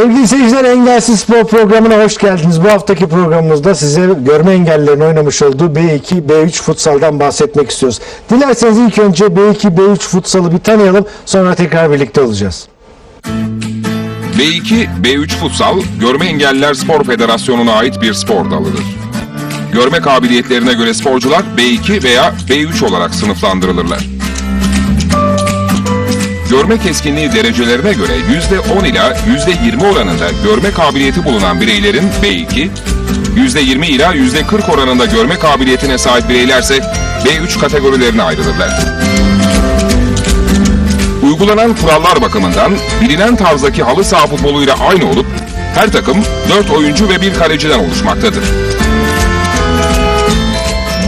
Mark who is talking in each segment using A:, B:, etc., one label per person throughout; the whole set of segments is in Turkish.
A: Sevgili seyirciler Engelsiz Spor programına hoş geldiniz. Bu haftaki programımızda size görme engellilerin oynamış olduğu B2, B3 futsaldan bahsetmek istiyoruz. Dilerseniz ilk önce B2, B3 futsalı bir tanıyalım sonra tekrar birlikte olacağız.
B: B2, B3 Futsal, Görme Engelliler Spor Federasyonu'na ait bir spor dalıdır. Görme kabiliyetlerine göre sporcular B2 veya B3 olarak sınıflandırılırlar. Görme keskinliği derecelerine göre %10 ila %20 oranında görme kabiliyeti bulunan bireylerin B2, %20 ila %40 oranında görme kabiliyetine sahip bireylerse B3 kategorilerine ayrılırlar. Uygulanan kurallar bakımından bilinen tarzdaki halı saha futboluyla aynı olup her takım 4 oyuncu ve bir kaleciden oluşmaktadır.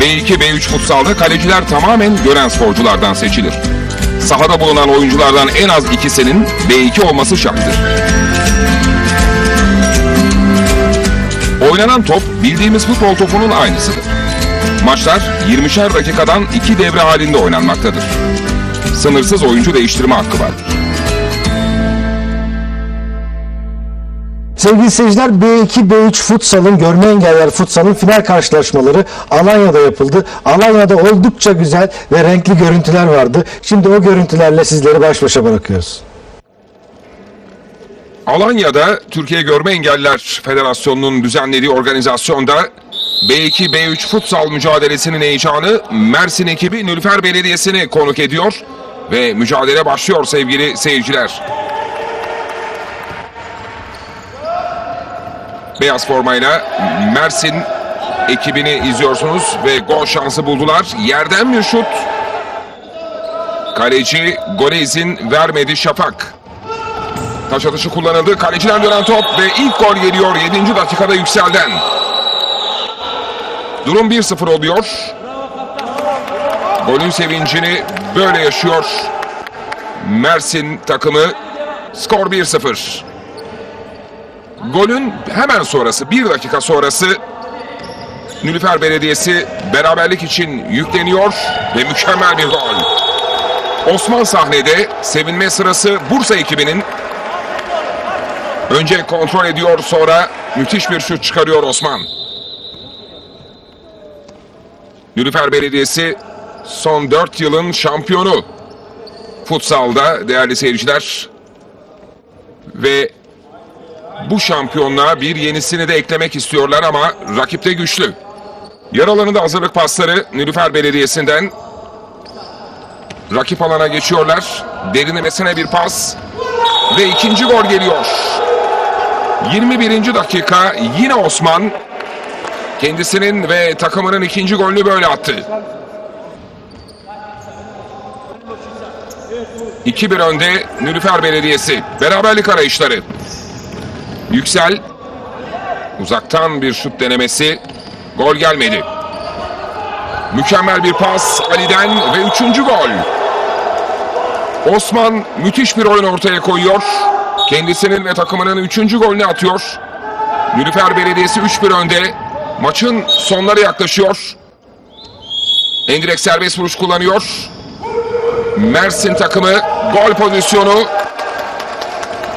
B: B2, B3 futsalda kaleciler tamamen gören sporculardan seçilir. Sahada bulunan oyunculardan en az ikisinin B2 olması şarttır. Oynanan top bildiğimiz futbol topunun aynısıdır. Maçlar 20'şer dakikadan iki devre halinde oynanmaktadır. Sınırsız oyuncu değiştirme hakkı vardır.
A: Sevgili seyirciler B2, B3 futsalın, görme engelliler futsalın final karşılaşmaları Alanya'da yapıldı. Alanya'da oldukça güzel ve renkli görüntüler vardı. Şimdi o görüntülerle sizleri baş başa bırakıyoruz.
B: Alanya'da Türkiye Görme Engelliler Federasyonu'nun düzenlediği organizasyonda B2 B3 futsal mücadelesinin heyecanı Mersin ekibi Nülfer Belediyesi'ni konuk ediyor ve mücadele başlıyor sevgili seyirciler. Beyaz formayla Mersin ekibini izliyorsunuz ve gol şansı buldular. Yerden bir şut. Kaleci gole izin vermedi Şafak. Taç atışı kullanıldı. Kaleciden dönen top ve ilk gol geliyor 7. dakikada Yüksel'den. Durum 1-0 oluyor. Golün sevincini böyle yaşıyor. Mersin takımı skor 1-0. Golün hemen sonrası, bir dakika sonrası Nülüfer Belediyesi beraberlik için yükleniyor ve mükemmel bir gol. Osman sahnede sevinme sırası Bursa ekibinin Önce kontrol ediyor sonra müthiş bir şut çıkarıyor Osman. Nülüfer Belediyesi son 4 yılın şampiyonu. Futsalda değerli seyirciler. Ve bu şampiyonluğa bir yenisini de eklemek istiyorlar ama rakip de güçlü. Yer alanında hazırlık pasları Nülüfer Belediyesi'nden rakip alana geçiyorlar. Derinlemesine bir pas ve ikinci gol geliyor. 21. dakika yine Osman kendisinin ve takımının ikinci golünü böyle attı. 2-1 önde Nülüfer Belediyesi. Beraberlik arayışları. Yüksel uzaktan bir şut denemesi. Gol gelmedi. Mükemmel bir pas Ali'den ve üçüncü gol. Osman müthiş bir oyun ortaya koyuyor. Kendisinin ve takımının üçüncü golünü atıyor. Nülüfer Belediyesi 3-1 önde. Maçın sonları yaklaşıyor. Endirek serbest vuruş kullanıyor. Mersin takımı gol pozisyonu.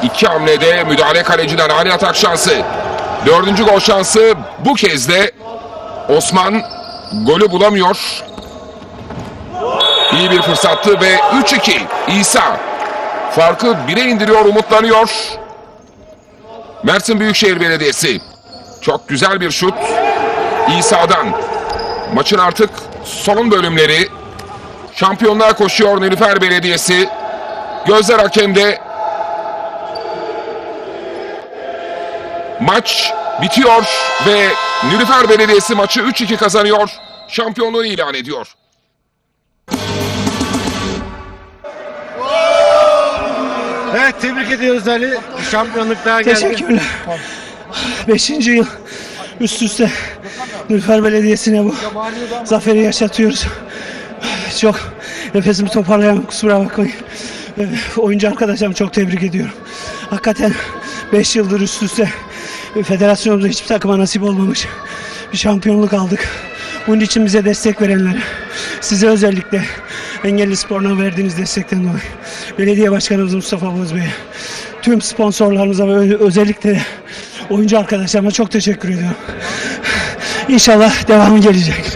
B: İki hamlede müdahale kaleciden ani atak şansı. Dördüncü gol şansı bu kez de Osman golü bulamıyor. İyi bir fırsattı ve 3-2 İsa Farkı 1'e indiriyor, umutlanıyor. Mersin Büyükşehir Belediyesi. Çok güzel bir şut. İsa'dan. Maçın artık son bölümleri. Şampiyonluğa koşuyor Nilüfer Belediyesi. Gözler hakemde. Maç bitiyor ve Nilüfer Belediyesi maçı 3-2 kazanıyor. Şampiyonluğu ilan ediyor.
C: Evet tebrik ediyoruz Ali. Şampiyonluk daha geldi.
D: Teşekkürler. Beşinci yıl üst üste Nülfer Belediyesi'ne bu zaferi yaşatıyoruz. Çok nefesimi toparlayamam kusura bakmayın. Ee, Oyuncu arkadaşlarımı çok tebrik ediyorum. Hakikaten 5 yıldır üst üste federasyonumuzda hiçbir takıma nasip olmamış bir şampiyonluk aldık. Bunun için bize destek verenlere, size özellikle engelli sporuna verdiğiniz destekten dolayı belediye başkanımız Mustafa Boz Bey'e, tüm sponsorlarımıza ve özellikle oyuncu arkadaşlarıma çok teşekkür ediyorum. İnşallah devamı gelecek.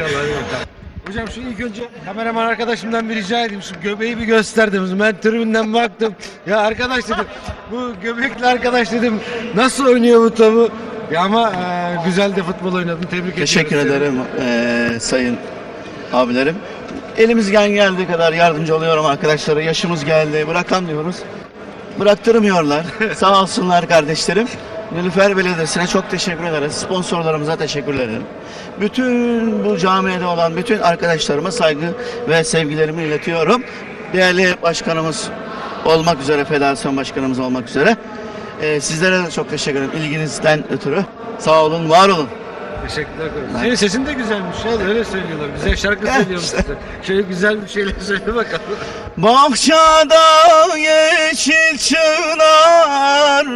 C: Hocam şu ilk önce kameraman arkadaşımdan bir rica edeyim. Şu göbeği bir gösterdim. Ben tribünden baktım. Ya arkadaş dedim. Bu göbekli arkadaş dedim. Nasıl oynuyor bu topu? Ya ama e, güzel de futbol oynadın. Tebrik
E: Teşekkür
C: ediyorum seni.
E: ederim eee, sayın abilerim. Elimizden geldiği kadar yardımcı oluyorum arkadaşlara. Yaşımız geldi, bırakamıyoruz. Bıraktırmıyorlar. Sağ olsunlar kardeşlerim. Nilüfer Belediyesi'ne çok teşekkür ederiz. Sponsorlarımıza teşekkür ederim. Bütün bu camiede olan bütün arkadaşlarıma saygı ve sevgilerimi iletiyorum. Değerli başkanımız olmak üzere, federasyon başkanımız olmak üzere. eee, sizlere de çok teşekkür ederim ilginizden ötürü. Sağ olun, var olun.
C: Teşekkürler. Senin sesin de güzelmiş ya. Öyle söylüyorlar. Güzel şarkı
E: işte.
C: sen. Şöyle güzel bir şeyler söyle bakalım.
E: Bahçada yeşil çınar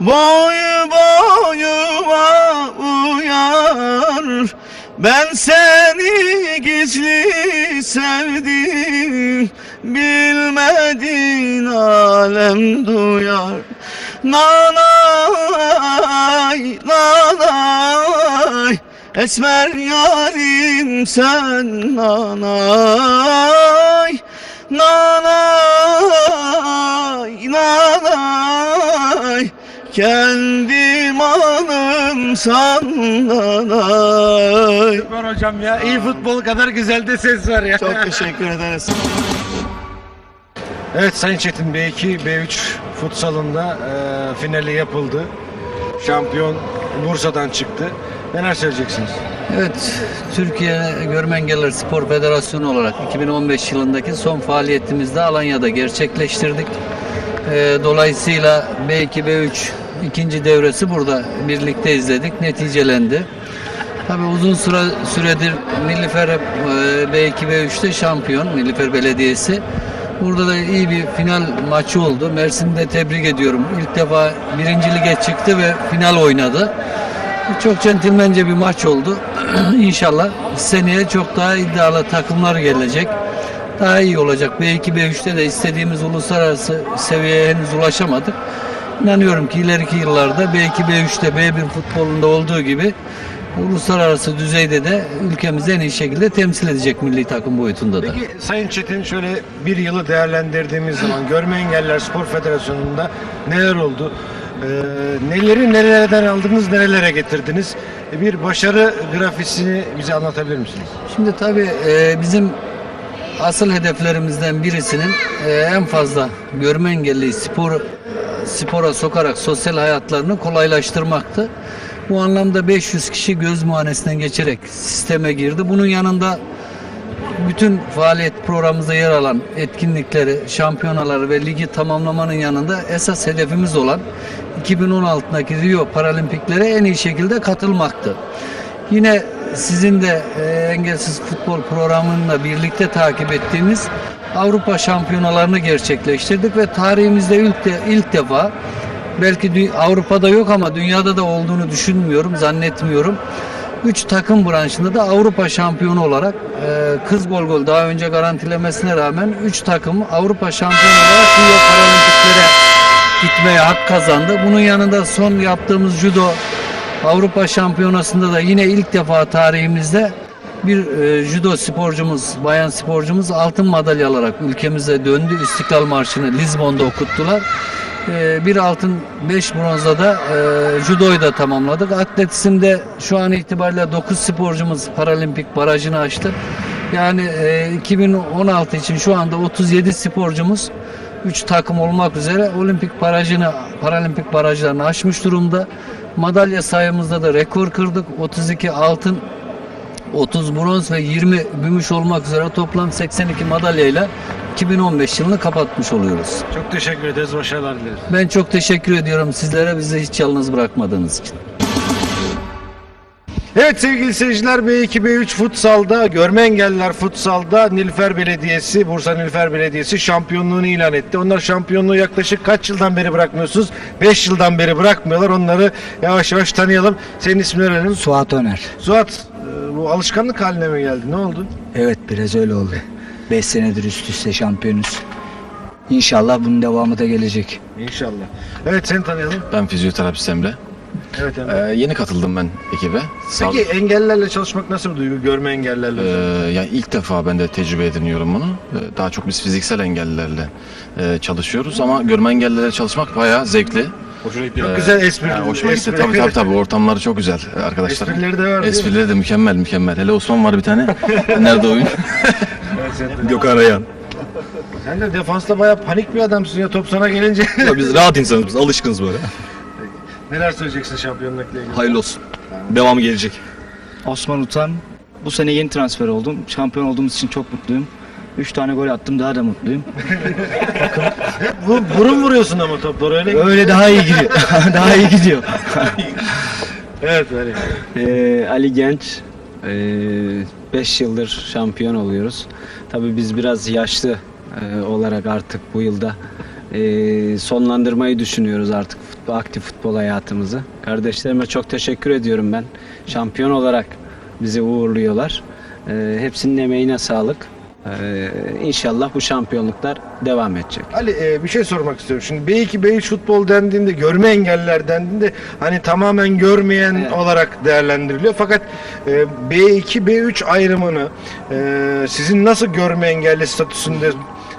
E: Boyu boyuma uyar Ben seni gizli sevdim Bilmedin alem duyar Nanay, nanay Esmer yarim sen nanay Nanay, nanay Kendim anım san nanay
C: Süper hocam ya. İyi futbol kadar güzel de ses var ya.
E: Çok teşekkür ederiz.
A: Evet Sayın Çetin B2, B3 futsalında e, finali yapıldı. Şampiyon Bursa'dan çıktı. Neler söyleyeceksiniz?
F: Evet, Türkiye Görme Engelliler Spor Federasyonu olarak 2015 yılındaki son faaliyetimizde Alanya'da gerçekleştirdik. Ee, dolayısıyla B2, B3 ikinci devresi burada birlikte izledik, neticelendi. Tabii uzun süre süredir Nilüfer e, B2, B3'te şampiyon, Nilüfer Belediyesi. Burada da iyi bir final maçı oldu. Mersin'de tebrik ediyorum. İlk defa birinci lige çıktı ve final oynadı. Çok centilmence bir maç oldu. İnşallah seneye çok daha iddialı takımlar gelecek. Daha iyi olacak. B2, B3'te de istediğimiz uluslararası seviyeye henüz ulaşamadık. İnanıyorum ki ileriki yıllarda B2, B3'te B1 futbolunda olduğu gibi uluslararası düzeyde de ülkemizi en iyi şekilde temsil edecek milli takım boyutunda da.
A: Peki Sayın Çetin şöyle bir yılı değerlendirdiğimiz zaman Görme Engelliler Spor Federasyonu'nda neler oldu? E, neleri nerelerden aldınız, nerelere getirdiniz? Bir başarı grafisini bize anlatabilir misiniz?
F: Şimdi tabii e, bizim asıl hedeflerimizden birisinin e, en fazla görme engelli spor spora sokarak sosyal hayatlarını kolaylaştırmaktı. Bu anlamda 500 kişi göz muayenesinden geçerek sisteme girdi. Bunun yanında bütün faaliyet programımızda yer alan etkinlikleri, şampiyonaları ve ligi tamamlamanın yanında esas hedefimiz olan 2016'daki Rio Paralimpiklere en iyi şekilde katılmaktı. Yine sizin de e, engelsiz futbol programıyla birlikte takip ettiğimiz Avrupa şampiyonalarını gerçekleştirdik ve tarihimizde ilk, de, ilk defa belki Avrupa'da yok ama dünyada da olduğunu düşünmüyorum, zannetmiyorum. Üç takım branşında da Avrupa şampiyonu olarak e, kız gol gol daha önce garantilemesine rağmen üç takım Avrupa şampiyonu olarak Rio Paralimpiklere gitmeye hak kazandı. Bunun yanında son yaptığımız judo Avrupa Şampiyonası'nda da yine ilk defa tarihimizde bir e, judo sporcumuz, bayan sporcumuz altın madalya alarak ülkemize döndü. İstiklal Marşı'nı Lizbon'da okuttular. E, bir altın, beş bronzda da e, judoyu da tamamladık. Atletizmde şu an itibariyle 9 sporcumuz paralimpik barajını aştı. Yani e, 2016 için şu anda 37 sporcumuz 3 takım olmak üzere olimpik barajını, paralimpik barajlarını aşmış durumda. Madalya sayımızda da rekor kırdık. 32 altın, 30 bronz ve 20 gümüş olmak üzere toplam 82 madalyayla 2015 yılını kapatmış oluyoruz.
A: Çok teşekkür ederiz, başarılar dileriz.
F: Ben çok teşekkür ediyorum sizlere bizi hiç yalnız bırakmadığınız için.
A: Evet sevgili seyirciler B2 B3 futsalda görme engelliler futsalda Nilüfer Belediyesi Bursa Nilüfer Belediyesi şampiyonluğunu ilan etti. Onlar şampiyonluğu yaklaşık kaç yıldan beri bırakmıyorsunuz? 5 yıldan beri bırakmıyorlar. Onları yavaş yavaş tanıyalım. Senin ismini öğrenelim.
G: Suat Öner.
A: Suat e, bu alışkanlık haline mi geldi? Ne oldu?
G: Evet biraz öyle oldu. 5 senedir üst üste şampiyonuz.
H: İnşallah bunun devamı da gelecek.
A: İnşallah. Evet seni tanıyalım.
I: Ben fizyoterapist Emre.
A: Evet Emre.
I: Ee, yeni katıldım ben ekibe. Sağ-
A: Peki engellilerle çalışmak nasıl bir duygu? Görme engellilerle.
I: Ee, yani ilk defa ben de tecrübe ediniyorum bunu. Ee, daha çok biz fiziksel engellilerle e, çalışıyoruz ama görme engellilerle çalışmak bayağı zevkli.
A: Çok güzel espri.
I: Yani hoşuma gitti. Tabii tabii tabii ortamları çok güzel arkadaşlar.
A: Esprileri de var?
I: Esprileri de mükemmel mükemmel. Hele Osman var bir tane. Nerede oyun?
J: Gökhan Rayan.
A: sen de defansta bayağı panik bir adamsın ya top sana gelince.
J: Ya biz rahat insanız biz alışkınız böyle.
A: Neler söyleyeceksin şampiyonlukla ilgili?
J: Hayırlı olsun. Devamı gelecek.
H: Osman Utan. Bu sene yeni transfer oldum. Şampiyon olduğumuz için çok mutluyum. 3 tane gol attım daha da mutluyum.
A: Bu, burun vuruyorsun ama topları öyle.
H: Öyle daha iyi gidiyor. daha iyi gidiyor.
A: Evet öyle.
K: Ee, Ali Genç 5 yıldır şampiyon oluyoruz. Tabii biz biraz yaşlı e, olarak artık bu yılda e, sonlandırmayı düşünüyoruz artık futbol, aktif futbol hayatımızı. Kardeşlerime çok teşekkür ediyorum ben. Şampiyon olarak bizi uğurluyorlar. E, hepsinin emeğine sağlık. E, inşallah bu şampiyonluklar devam edecek.
A: Ali e, bir şey sormak istiyorum. Şimdi B2 B3 futbol dendiğinde görme engelliler dendiğinde hani tamamen görmeyen
K: Evet.
A: olarak değerlendiriliyor. Fakat e, B2 B3 ayrımını e, sizin nasıl görme engelli statüsünde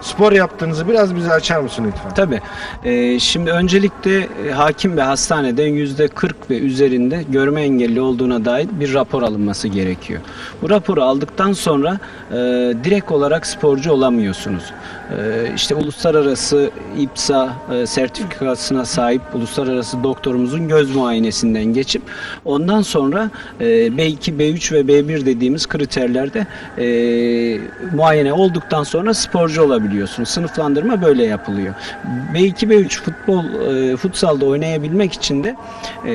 A: spor yaptığınızı biraz bize açar mısın lütfen?
K: Tabii. Ee, şimdi öncelikle e, hakim ve hastaneden yüzde 40 ve üzerinde görme engelli olduğuna dair bir rapor alınması gerekiyor. Bu raporu aldıktan sonra e, direkt olarak sporcu olamıyorsunuz. E, işte uluslararası İPSA e, sertifikasına sahip uluslararası doktorumuzun göz muayenesinden geçip ondan sonra e, B2, B3 ve B1 dediğimiz kriterlerde e, muayene olduktan sonra sporcu olabiliyorsunuz. Sınıflandırma böyle yapılıyor. B2, B3 futbol, e, futsalda oynayabilmek için de e,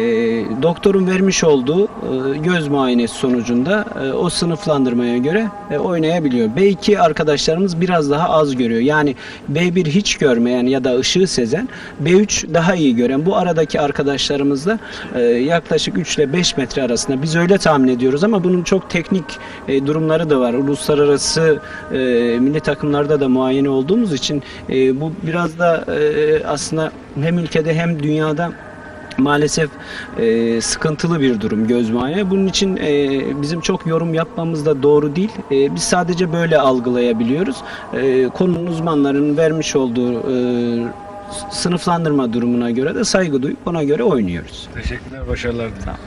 K: doktorun vermiş olduğu e, göz muayenesi sonucunda e, o sınıflandırmaya göre e, oynayabiliyor. B2 arkadaşlarımız biraz daha az görüyor. Yani B1 hiç görmeyen ya da ışığı sezen, B3 daha iyi gören. Bu aradaki arkadaşlarımız da e, yaklaşık 3 ile 5 metre arasında. Biz öyle tahmin ediyoruz ama bunun çok teknik e, durumları da var. Uluslararası e, milli takımlarda da muayene olduğumuz için e, bu biraz da e, aslında hem ülkede hem dünyada maalesef e, sıkıntılı bir durum göz muayene. Bunun için e, bizim çok yorum yapmamız da doğru değil. E, biz sadece böyle algılayabiliyoruz. E, konunun uzmanların vermiş olduğu e, sınıflandırma durumuna göre de saygı duyup ona göre oynuyoruz.
A: Teşekkürler, başarılar dilerim.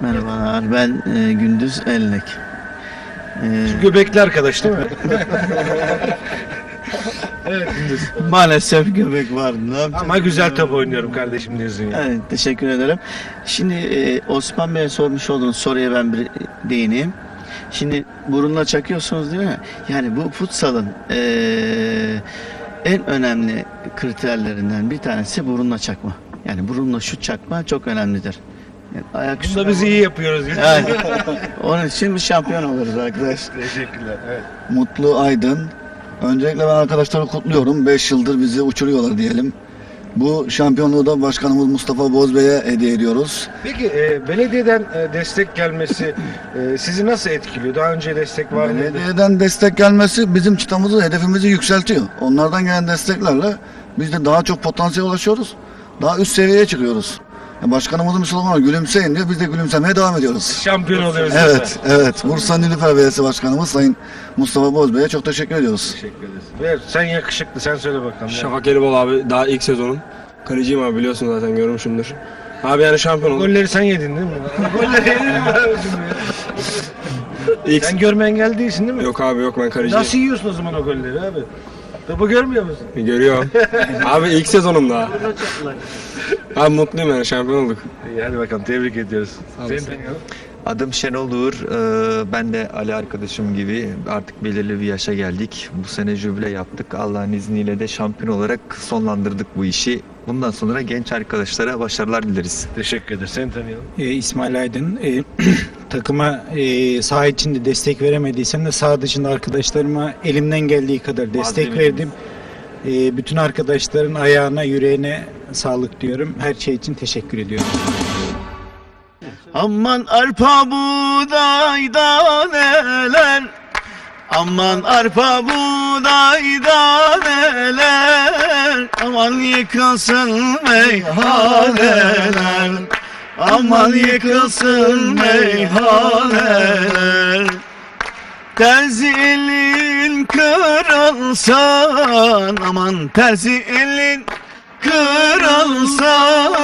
E: Merhabalar ben e, Gündüz Elnek. E,
A: Göbekli arkadaş değil mi? evet Gündüz.
E: maalesef göbek var. Ne yapacağız?
A: Ama güzel top oynuyorum kardeşim diyorsun ya.
E: Evet, teşekkür ederim. Şimdi e, Osman Bey'e sormuş olduğunuz soruya ben bir değineyim. Şimdi burunla çakıyorsunuz değil mi? Yani bu futsalın e, en önemli kriterlerinden bir tanesi burunla çakma. Yani burunla şut çakma çok önemlidir. Yani ayak
A: Bunda biz iyi yapıyoruz.
E: Yani, onun için biz şampiyon oluruz arkadaş.
A: Teşekkürler. Evet.
L: Mutlu Aydın. Öncelikle ben arkadaşları kutluyorum. 5 yıldır bizi uçuruyorlar diyelim. Bu şampiyonluğu da başkanımız Mustafa Bozbey'e hediye ediyoruz.
A: Peki e, belediyeden e, destek gelmesi e, sizi nasıl etkiliyor? Daha önce destek var mıydı?
L: Belediyeden destek gelmesi bizim çıtamızı, hedefimizi yükseltiyor. Onlardan gelen desteklerle biz de daha çok potansiyel ulaşıyoruz. Daha üst seviyeye çıkıyoruz. Ya Başkanımızın bir sloganı gülümseyin diyor. Biz de gülümsemeye devam ediyoruz.
A: Şampiyon oluyoruz.
L: Evet, evet. Bursa Nilüfer Belediyesi Başkanımız Sayın Mustafa Bozbey'e çok teşekkür ediyoruz.
A: Teşekkür ederiz. Ver, sen yakışıklı sen söyle bakalım.
J: Şafak Elibol abi daha ilk sezonun. Kaleciyim abi biliyorsun zaten görmüşsündür. Abi yani şampiyon olduk.
A: Golleri sen yedin değil mi? Golleri yedin mi ya?
J: İlk...
A: Sen görme engel değilsin değil mi?
J: Yok abi yok ben kaleciyim.
A: Nasıl yiyorsun o zaman o golleri abi? Topu görmüyor musun?
J: Görüyorum. abi ilk sezonum daha. Abi mutluyum yani şampiyon olduk.
A: İyi hadi bakalım tebrik ediyoruz. Seni
J: olasın.
M: Adım Şenol Uğur. Ee, Ben de Ali arkadaşım gibi artık belirli bir yaşa geldik. Bu sene jübile yaptık. Allah'ın izniyle de şampiyon olarak sonlandırdık bu işi. Bundan sonra genç arkadaşlara başarılar dileriz.
A: Teşekkür ederiz. Seni tanıyalım.
N: E, İsmail Aydın. E, takıma e, saha içinde destek veremediysem de saha dışında arkadaşlarıma elimden geldiği kadar destek
A: Malzememiz.
N: verdim. E, bütün arkadaşların ayağına, yüreğine sağlık diyorum. Her şey için teşekkür ediyorum.
E: Aman arpa buğdayda neler? Aman arpa buğday daneler Aman yıkılsın meyhaneler. Aman yıkılsın meyhaneler. Terzi elin kırılsan Aman terzi elin kırılsan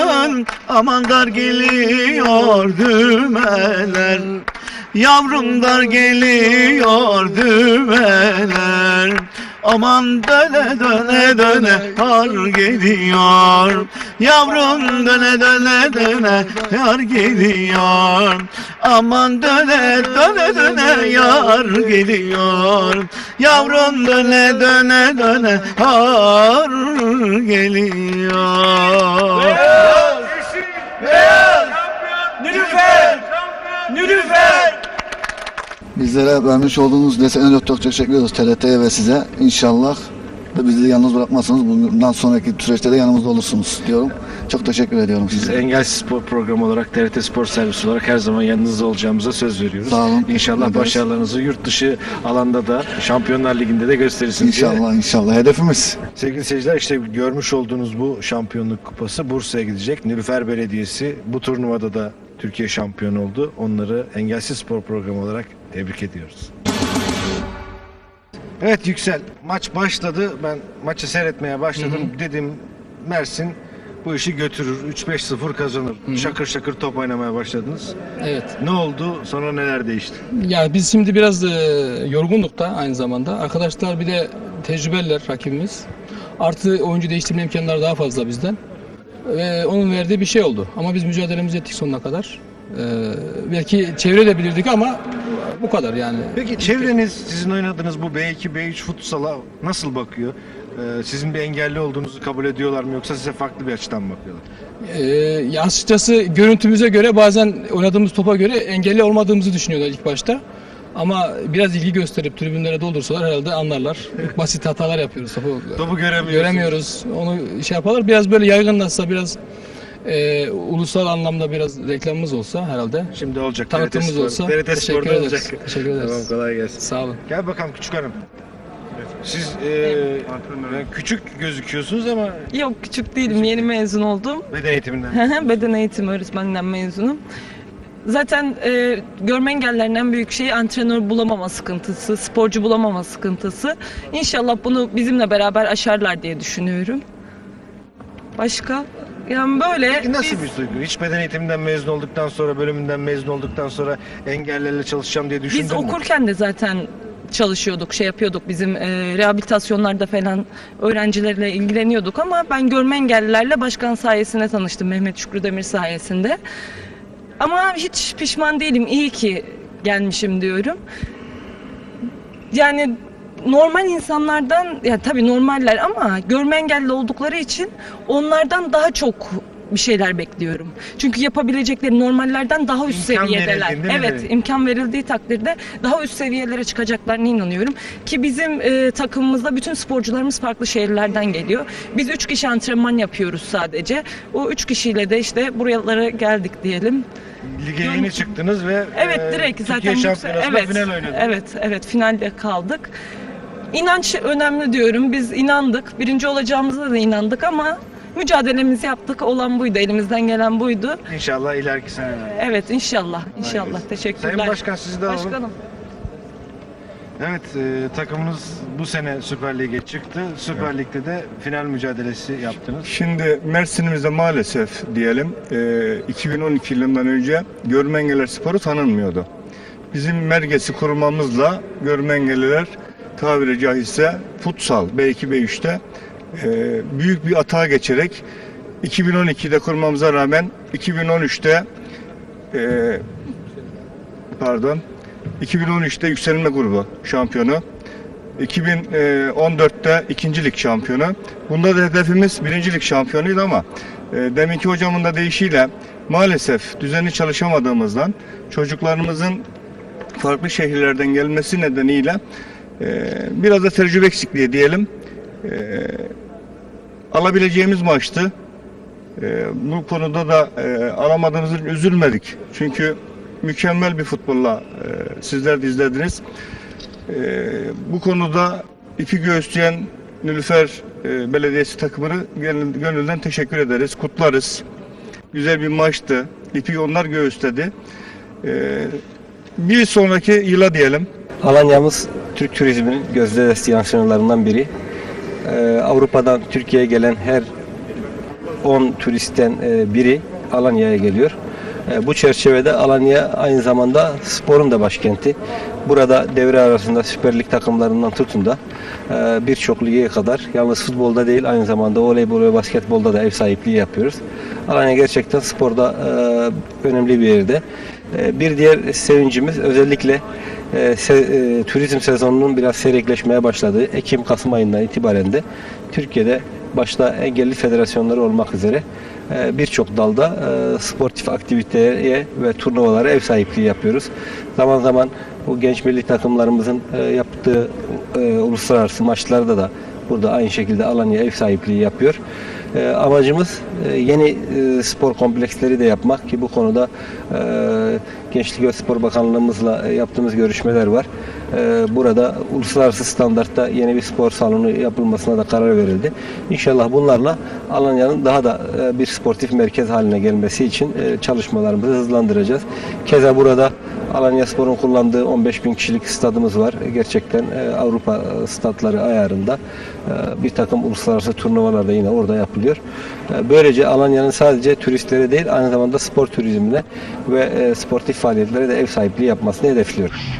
E: Aman dar geliyor düğmeler. Yavrum dar geliyor düğmeler Aman döne döne döne har geliyor. Yavrum döne döne döne yar geliyor. Aman döne döne döne yar geliyor. Yavrum döne döne döne har geliyor
K: Nilüfer! Nilüfer!
L: Bizlere vermiş olduğunuz desteğine çok çok teşekkür ediyoruz TRT'ye ve size. İnşallah da bizi yalnız bırakmazsınız. Bundan sonraki süreçte de yanımızda olursunuz diyorum. Çok teşekkür ediyorum
A: Biz
L: size.
A: Engelsiz Spor Programı olarak TRT Spor Servisi olarak her zaman yanınızda olacağımıza söz veriyoruz.
L: Sağ olun.
A: İnşallah
L: Ederiz.
A: başarılarınızı yurt dışı alanda da Şampiyonlar Ligi'nde de gösterirsiniz. diye.
L: İnşallah inşallah hedefimiz.
A: Sevgili seyirciler işte görmüş olduğunuz bu şampiyonluk kupası Bursa'ya gidecek. Nilüfer Belediyesi bu turnuvada da Türkiye şampiyonu oldu. Onları Engelsiz Spor Programı olarak tebrik ediyoruz. Evet Yüksel maç başladı. Ben maçı seyretmeye başladım. Dedim Mersin bu işi götürür. 3-5-0 kazanır. Şakır şakır top oynamaya başladınız.
F: Evet.
A: Ne oldu? Sonra neler değişti?
F: Ya biz şimdi biraz e, yorgunduk da aynı zamanda. Arkadaşlar bir de tecrübeliler rakibimiz. Artı oyuncu değiştirme imkanları daha fazla bizden. Ve onun verdiği bir şey oldu. Ama biz mücadelemizi ettik sonuna kadar. E, belki çevirebilirdik ama bu kadar yani.
A: Peki çevreniz sizin oynadığınız bu B2, B3 futsala nasıl bakıyor? Ee, sizin bir engelli olduğunuzu kabul ediyorlar mı yoksa size farklı bir açıdan mı bakıyorlar?
F: Ee, açıkçası görüntümüze göre bazen oynadığımız topa göre engelli olmadığımızı düşünüyorlar ilk başta. Ama biraz ilgi gösterip tribünlere doldursalar herhalde anlarlar. Basit hatalar yapıyoruz. Topu,
A: Topu göremiyorsunuz.
F: göremiyoruz. Onu şey yaparlar. Biraz böyle yaygınlaşsa biraz e, ulusal anlamda biraz reklamımız olsa herhalde.
A: Şimdi olacak.
F: Tanıtımımız
A: TRT
F: olsa.
A: TRT
F: teşekkür ederiz.
A: olacak.
F: Teşekkür ederiz.
A: Tamam kolay gelsin.
F: Sağ olun.
A: Gel bakalım küçük hanım. Siz e, yani küçük gözüküyorsunuz ama
O: Yok küçük değilim. Yeni mezun oldum.
A: beden eğitiminden.
O: Beden eğitimi öğretmeninden mezunum. Zaten e, görme engellilerin en büyük şeyi antrenör bulamama sıkıntısı, sporcu bulamama sıkıntısı. İnşallah bunu bizimle beraber aşarlar diye düşünüyorum. Başka? Yani böyle
A: Peki nasıl
O: biz-
A: bir duygu? Hiç beden eğitiminden mezun olduktan sonra, bölümünden mezun olduktan sonra engellerle çalışacağım diye düşündün
O: Biz
A: mü?
O: okurken de zaten çalışıyorduk, şey yapıyorduk bizim e, rehabilitasyonlarda falan öğrencilerle ilgileniyorduk ama ben görme engellilerle başkan sayesinde tanıştım Mehmet Şükrü Demir sayesinde. Ama hiç pişman değilim. İyi ki gelmişim diyorum. Yani normal insanlardan ya tabii normaller ama görme engelli oldukları için onlardan daha çok bir şeyler bekliyorum. Çünkü yapabilecekleri normallerden daha üst
A: İmkan
O: seviyedeler.
A: verildiğinde mi
O: Evet, imkan verildiği takdirde daha üst seviyelere çıkacaklarına inanıyorum. Ki bizim e, takımımızda bütün sporcularımız farklı şehirlerden geliyor. Biz üç kişi antrenman yapıyoruz sadece. O üç kişiyle de işte buralara geldik diyelim.
A: Lige yeni çıktınız ve
O: Evet
A: e,
O: direkt
A: Türkiye
O: zaten yüksek-
A: şampiyonasında
O: evet,
A: final oynadınız.
O: Evet, evet finalde kaldık. İnanç önemli diyorum. Biz inandık. Birinci olacağımıza da inandık ama mücadelemizi yaptık. Olan buydu. Elimizden gelen buydu.
A: İnşallah ileriki seneler.
O: Evet inşallah. İnşallah. Teşekkürler.
A: Sayın Başkan sizi de alalım.
O: Başkanım.
A: Evet e, takımınız bu sene Süper Lig'e çıktı. Süper Lig'de de final mücadelesi yaptınız.
P: Şimdi Mersin'imizde maalesef diyelim e, 2012 yılından önce görme engelliler sporu tanınmıyordu. Bizim mergesi kurmamızla görme engelliler tabiri caizse futsal B2 B3'te e, büyük bir atağa geçerek 2012'de kurmamıza rağmen 2013'te e, pardon 2013'te yükselme grubu şampiyonu 2014'te ikincilik şampiyonu. Bunda da hedefimiz birincilik şampiyonuydu ama e, deminki hocamın da deyişiyle maalesef düzenli çalışamadığımızdan çocuklarımızın farklı şehirlerden gelmesi nedeniyle biraz da tecrübe eksikliği diyelim. E, alabileceğimiz maçtı. E, bu konuda da e, alamadığımız için üzülmedik. Çünkü mükemmel bir futbolla e, sizler de izlediniz. Ee, bu konuda ipi göğüsleyen Nilüfer e, Belediyesi takımını gönül- gönülden teşekkür ederiz, kutlarız. Güzel bir maçtı. İpi onlar göğüsledi. Ee, bir sonraki yıla diyelim.
Q: Alanya'mız Türk turizminin gözde destinasyonlarından biri. Ee, Avrupa'dan Türkiye'ye gelen her 10 turistten e, biri Alanya'ya geliyor. E, bu çerçevede Alanya aynı zamanda sporun da başkenti. Burada devre arasında Süper Lig takımlarından tutun da e, birçok lige kadar yalnız futbolda değil aynı zamanda voleybol ve basketbolda da ev sahipliği yapıyoruz. Alanya gerçekten sporda e, önemli bir yerde. E, bir diğer sevincimiz özellikle e, se- e, turizm sezonunun biraz seyrekleşmeye başladığı Ekim-Kasım ayından itibaren de Türkiye'de başta engelli federasyonları olmak üzere e, birçok dalda e, sportif aktiviteye ve turnuvalara ev sahipliği yapıyoruz. Zaman zaman bu genç milli takımlarımızın e, yaptığı e, uluslararası maçlarda da burada aynı şekilde Alanya ev sahipliği yapıyor. E, amacımız e, yeni e, spor kompleksleri de yapmak ki bu konuda e, Gençlik ve Spor Bakanlığımızla e, yaptığımız görüşmeler var. E, burada uluslararası standartta yeni bir spor salonu yapılmasına da karar verildi. İnşallah bunlarla Alanya'nın daha da e, bir sportif merkez haline gelmesi için e, çalışmalarımızı hızlandıracağız. Keza burada Alanya Spor'un kullandığı 15 bin kişilik stadımız var. E, Gerçekten e, Avrupa e, statları ayarında bir takım uluslararası turnuvalar da yine orada yapılıyor. Böylece Alanya'nın sadece turistlere değil aynı zamanda spor turizmine ve sportif faaliyetlere de ev sahipliği yapmasını hedefliyoruz.